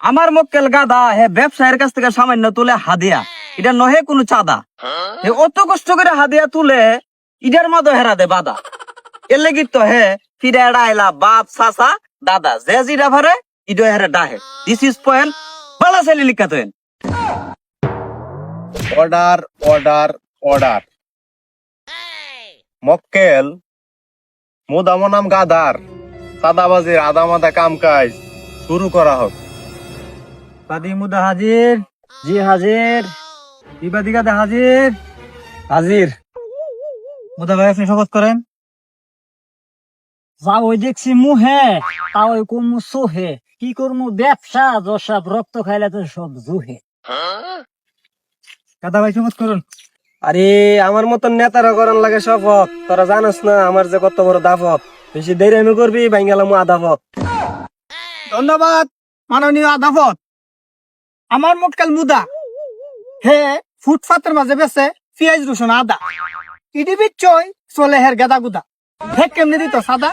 আমার মক্কেল গাদা হে ব্যবসায়ের কাছ থেকে সামান্য তুলে হাদিয়া। এটা নহে কোনো চাঁদা। হে অত কষ্ট করে হাদিয়া তুলে ইটার মতো হেরা দে বাদা। এর লাগি তো হে ফিরে এড়া আইলা বাপ সাসা দাদা, যে জিরা ভরে ইডো হেরে ডাহে। দিস ইজ পয়েন্ট বালা ছেলে লিখা তো অর্ডার অর্ডার অর্ডার মক্কেল, মুদাম নাম গাদার। সাদাবাজির আদা মাদা কাম কাজ শুরু করা হোক। বাদি মুদা হাজির। জি হাজির। হাজির। হাজির। মুদা ভাই আপনি শপথ করেন। যা ওই দেখছি মুহে তা ওই কমু সোহে। কি করমু? ব্যবসা রক্ত খাইলে তো সব জুহে। ভাই শপথ করুন। আরে আমার মতন নেতারা করার লাগে শপথ। তোরা জানোস না আমার যে কত বড় দাফত। বেশি দেরি আমি করবি বাঙ্গালাম আদাফত। ধন্যবাদ মাননীয় আদাফত। আমার মক্কেল মুদা। হে ফুটপাতের মাঝে বেছে পিয়াজ, রসুন, আদা। ইডি বিচ্ছই চলে হের গাদা গুদা। হে কেমনি দিত সাদা?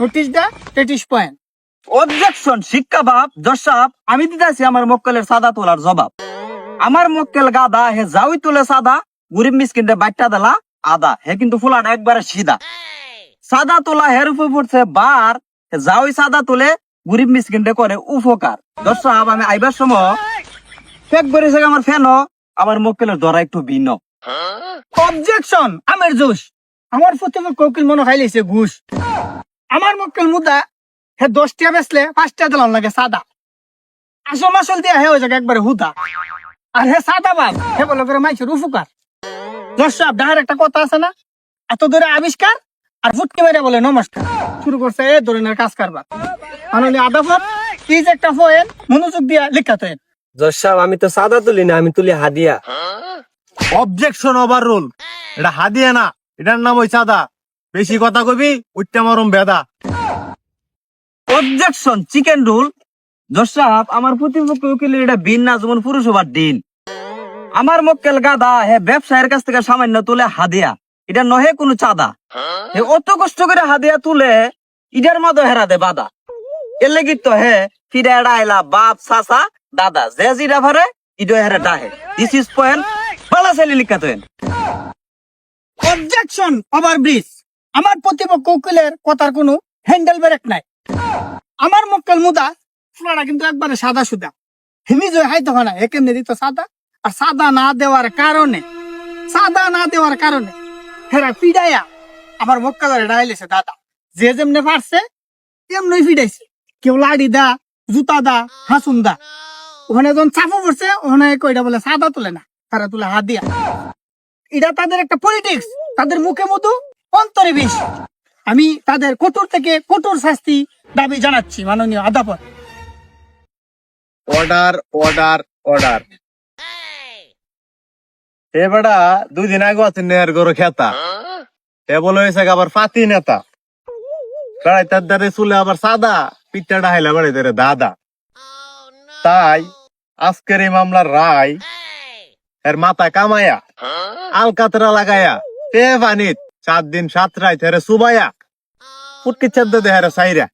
নোটিশ দা তেটিশ পয়েন্ট। অবজেকশন শিক্ষা বাপ দশাপ আমি দিতেছি আমার মক্কেলের সাদা তোলার জবাব। আমার মক্কেল গাদা, হে যাওই তুলে সাদা। গরিব মিসকিনটা বাইটটা দিলা আদা। হে কিন্তু ফুলাটা একবারে সিধা। সাদা তোলা হের উপর পড়ছে বার। যাওই সাদা তুলে গরিব মিসকিনটা করে উপকার। দর্শক, আমি আইবার সময় ফেক বেড়েছে আমার ফ্যান আমার মক্কেলের ধরা একটু ভিন্ন। অবজেকশন আমের জোশ আমার মনে ঘুষ। আমার মুদা, হে পাঁচটা লাগে সাদা। আসল মাসল হে একবারে হুদা। আর হে সাদা হে বলে করে দর্শক ডাহার একটা কথা আছে না? এত ধরে আবিষ্কার আর ফুটকে মেরে বলে নমস্কার। শুরু করছে এ ধরনের কাজ কারবার। মাননীয় আদাফত প্লিজ একটা ফোয়েন মনোযোগ দিয়া লেখা তো জসাব আমি তো সাদা তুলি না আমি তুলি হাদিয়া। অবজেকশন ওভার রুল এটা হাদিয়া না এটার নাম ওই চাঁদা। বেশি কথা কবি উঠতে মারুম বেদা। অবজেকশন চিকেন রোল দর্শক আমার প্রতিপক্ষ উকিলের এটা বিন না যেমন পুরসভার আমার মক্কেল গাদা হে ব্যবসায়ের কাছ থেকে সামান্য তুলে হাদিয়া। এটা নহে কোনো চাঁদা। হে অত কষ্ট করে হাদিয়া তুলে ইটার মতো হেরা দে বাদা। এর লাগি তো হে, ফিরে এড়া আইলা বাপ সাসা দাদা, যে জিরা ভরে ইডো হেরে ডাহে দিস ইজ পয়েন্ট বালা ছেলে লিখা তো অবজেকশন ওভার ব্রিজ আমার প্রতিপক্ষ উকিলের কথার কোনো হ্যান্ডেল ব্রেক নাই। আমার মক্কেল মুদা ফুলাটা কিন্তু একবারে সাদা সুদা। হিমি যে হাইতে হয় না এ কেমনি দিত সাদা। আর সাদা না দেওয়ার কারণে, সাদা না দেওয়ার কারণে হেরা পিডাইয়া আমার মক্কেলের ডাইলেছে দাদা। যে যেমনে পারছে তেমনই ফিডাইছে কেউ লাড়ি দা জুতা দা হাসুন দা। ওখানে যখন চাপও পড়ছে ওখানে কইটা বলে সাদা তুলে না তারা তুলে হাত দিয়া। এটা তাদের একটা পলিটিক্স তাদের মুখে মতো অন্তরে বিষ। আমি তাদের কঠোর থেকে কঠোর শাস্তি দাবি জানাচ্ছি মাননীয় আদাপত অর্ডার অর্ডার অর্ডার এ বেটা দুই দিন আগে আছে নেয়ার গরু খেতা। এ বলে হয়েছে আবার ফাতি নেতা। বেড়াই তার দ্বারে চুলে আবার সাদা। পিঠটা হাইলা বাড়াইতে রে দাদা। তাই আজকের এই মামলার রায় এর মাথা কামায়া, আলকাতরা লাগায়া, তে পানিত সাত দিন সাত রায় তেরে সুবায়া, ফুটকি চাদ্দ দেহারে সাইরা।